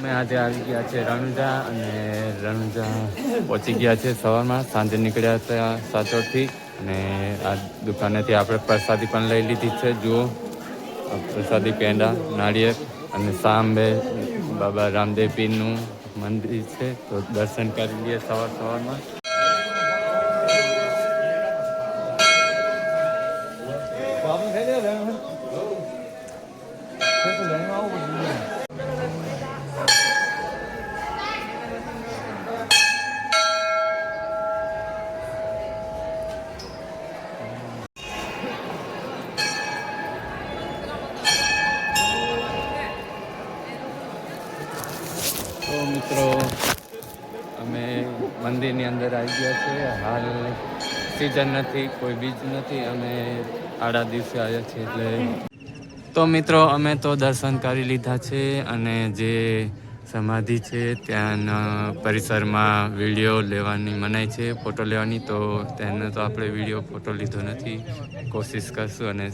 અમે આજે આવી ગયા છે રણુજા અને રણુજા પહોંચી ગયા છે સવારમાં, સાંજે નીકળ્યા હતા સાચોથી અને આ દુકાનેથી આપણે પ્રસાદી પણ લઈ લીધી છે. જુઓ પ્રસાદી પેંડા, નાળિયેર અને સાંભે બાબા રામદેવ પીરનું મંદિર છે. તો દર્શન કરી લઈએ સવાર સવારમાં. તો મંદિરની અંદર આવી ગયા છે. હાલ સિઝન નથી કોઈ બીજ નથી અમે આડા દિવસે આવ્યા છીએ એટલે તો મિત્રો અમે તો દર્શન કરી લીધા છે અને જે સમાધિ છે ત્યાંના પરિસરમાં વીડિયો લેવાની મનાઈ છે ફોટો લેવાની. તો તેનો તો આપણે વીડિયો ફોટો લીધો નથી. કોશિશ કરશું અને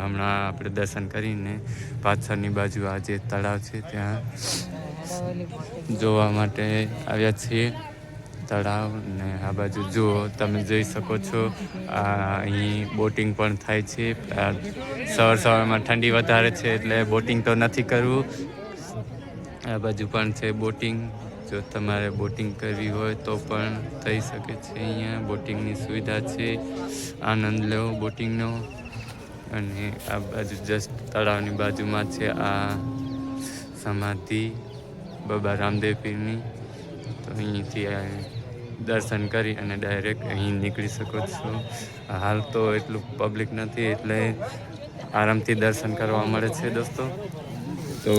હમણાં આપણે દર્શન કરીને પાછળની બાજુ આ જે તળાવ છે ત્યાં જોવા માટે આવ્યા છીએ. તળાવ ને આ બાજુ જુઓ તમે જોઈ શકો છો, આ અહીં બોટિંગ પણ થાય છે. સવાર સવારમાં ઠંડી વધારે છે એટલે બોટિંગ તો નથી કરવું. આ બાજુ પણ છે બોટિંગ. જો તમારે બોટિંગ કરવી હોય તો પણ થઈ શકે છે અહીંયા. બોટિંગની સુવિધા છે. આનંદ લો બોટિંગનો. અને આ બાજુ જસ્ટ તળાવની બાજુમાં છે આ સમાધિ બાબા રામદેવ પીરની તો અહીંથી દર્શન કરી અને ડાયરેક્ટ અહીં નીકળી શકો છો. હાલ તો એટલું પબ્લિક નથી, એટલે આરામથી દર્શન કરવા મળે છે દોસ્તો. તો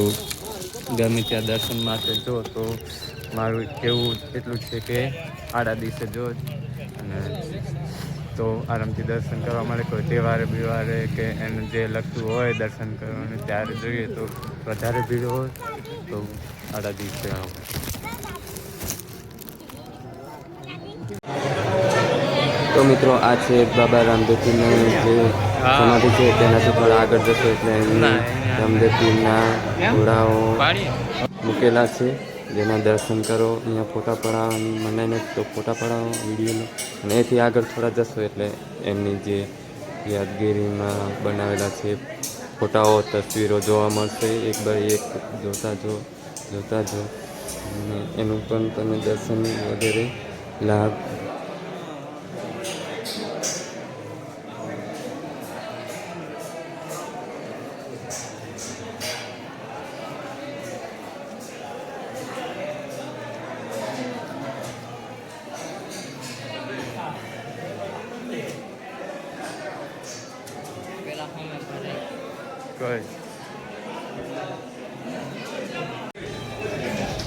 ગમે ત્યાં દર્શન માટે જો, તો મારું કેવું એટલું છે કે આડા દિવસે જો અને તો આરામથી દર્શન કરવા મળે, કોઈ તહેવારે બિવારે કે એને જે લગતું હોય દર્શન કરવાનું, ત્યારે જોઈએ તો વધારે ભીડ હોય તો આડા દિવસે આવો. તો મિત્રો આ છે બાબા રામદેવજીનું જે સમાધિ છે તેનાથી થોડા આગળ જશો એટલે અહીં ના, ઘોડાઓ મૂકેલા છે જેના દર્શન કરો અહીંયા ફોટા પડાવવાની મનાઈ નથી તો ફોટા પડાવો વિડીયોનો. અને એથી આગળ થોડા જશો એટલે એમની જે યાદગીરીમાં બનાવેલા છે ફોટાઓ તસવીરો જોવા મળશે. એક બાય એક જોતા જો જોતા જો. અને એનું પણ તમે દર્શન વગેરે લાભ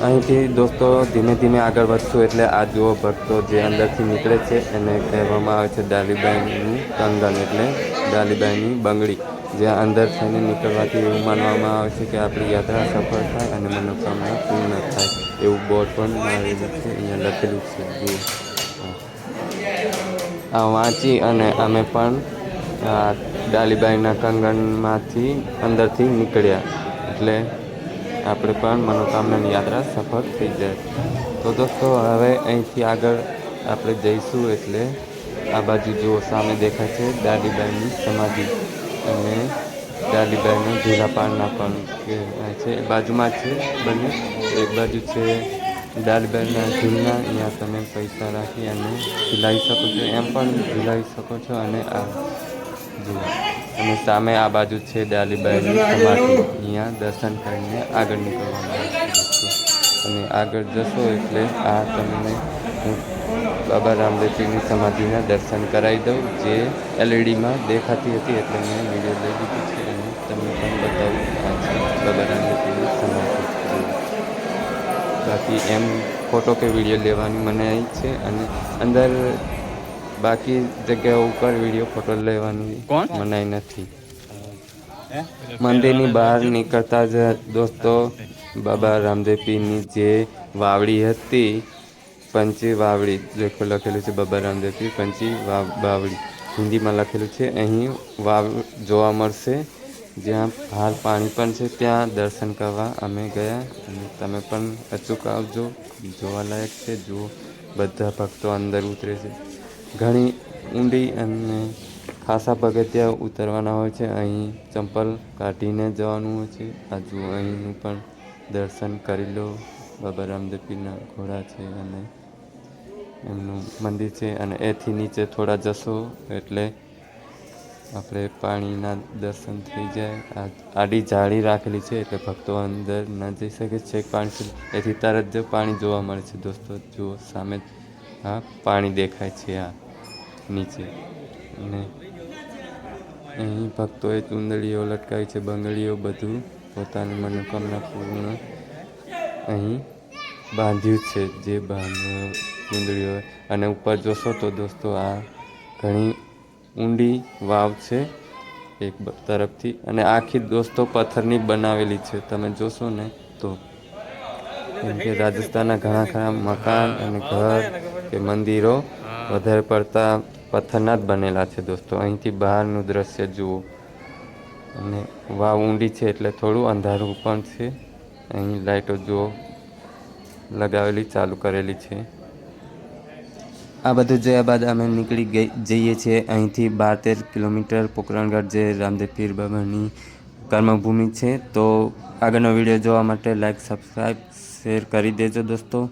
અહીંથી દોસ્તો, ધીમે ધીમે આગળ વધશું એટલે આ જુઓ ભક્તો જે અંદરથી નીકળે છે એને કહેવામાં આવે છે ડાલીબાઈનું કંગન એટલે ડાલીબાઈની બંગડી. જે અંદર થઈને નીકળવાથી એવું માનવામાં આવે છે કે આપણી યાત્રા સફળ થાય અને મનોકામના પૂર્ણ થાય. એવું બોર્ડ પણ મારેલું છે, અહીંયા લખેલું છે આ વાંચી અને અમે પણ ડાલીબાઈના કંગનમાંથી અંદરથી નીકળ્યા. એટલે આપણે પણ મનોકામનાની યાત્રા સફળ થઈ જાય. તો દોસ્તો, હવે અહીંથી આગળ આપણે જઈશું એટલે આ બાજુ જુઓ, સામે દેખાય છે ડાલીબાઈની સમાધિ. અને ડાલીબાઈનું ઝૂલાપાળના પણ છે બાજુમાં છે બંને. એક બાજુ છે ડાલીબાઈના ઝૂલના, અહીંયા તમે પૈસા રાખી અને ઝૂલાવી શકો છો. એમ પણ ઝૂલાવી શકો છો અને આ જુઓ. અને સામે આ બાજુ છે ડાલીબાઈની સમાધિ. અહીંયા દર્શન કરીને આગળ નીકળવાનું. અને આગળ જશો એટલે આ તમને હું બાબા રામદેવજીની સમાધિના દર્શન કરાવી દઉં જે એલઈડીમાં દેખાતી હતી એટલે મેં વીડિયો લઈ લીધી છે અને તમને પણ બતાવું બાબા રામદેવજીની સમાધિ. બાકી એમ ફોટો કે વીડિયો લેવાની મનાઈ છે અને અંદર બાકી જગ્યાઓ ઉપર વીડિયો ફોટો લેવાની કોણ? મનાઈ નથી. મંદિરની બહાર નીકળતા જ દોસ્તો બાબા રામદેવ પીરની જે વાવડી હતી પંચી વાવડી દેખો લખેલું છે બાબા રામદેવ પીર પંચી વાવ- વાવડી હિન્દીમાં લખેલું છે અહીં વાવ જોવા મળશે. જ્યાં હાલ પાણી પણ છે ત્યાં દર્શન કરવા અમે ગયા અને તમે પણ અચૂક આવજો. જોવાલાયક છે જુઓ બધા ભક્તો અંદર ઉતરે છે. ઘણી ઊંડી અને ખાસા પગથિયા ઉતરવાના હોય છે. અહીં ચંપલ કાઢીને જવાનું હોય છે. આ જુઓ અહીંનું પણ દર્શન કરી લો. બાબા રામદેવ પીરના ઘોડા છે અને એમનું મંદિર છે અને એથી નીચે થોડા જશો એટલે આપણે પાણીના દર્શન થઈ જાય. આડી જાળી રાખેલી છે એટલે ભક્તો અંદર ન જઈ શકે. છે પાણી એથી તરત જ પાણી જોવા મળે છે. દોસ્તો, જુઓ સામે જ આ પાણી દેખાય છે આ નીચે. અને અહીં ભક્તોએ ચુંદડીઓ લટકાવી છે, બંગડીઓ બધું પોતાની મનોકામના પૂર્ણ અહીં બાંધ્યું છે, જે બાંધ્યો ચુંદડીઓ. અને ઉપર જોશો તો દોસ્તો, આ ઘણી ઊંડી વાવ છે એક તરફથી. અને આખી દોસ્તો પથ્થરની બનાવેલી છે, તમે જોશો ને તો. કેમ કે રાજસ્થાનના ઘણા ખરા મકાન અને ઘર કે મંદિરો વધારે પડતા પથ્થરના જ બનેલા છે દોસ્તો. અહીંથી બહારનું દ્રશ્ય જુઓ. અને વાવ ઊંડી છે એટલે થોડું અંધારું પણ છે. અહીં લાઈટો જુઓ. લગાવેલી ચાલુ કરેલી છે. આ બધું જોયા બાદ અમે નીકળી ગઈ, જઈએ છીએ અહીંથી બાર તેર કિલોમીટર પોકરણગઢ જે રામદેવ પીર બાબાની કર્મભૂમિ છે. તો આગળનો વીડિયો જોવા માટે લાઈક સબસ્ક્રાઈબ શેર કરી દેજો દોસ્તો.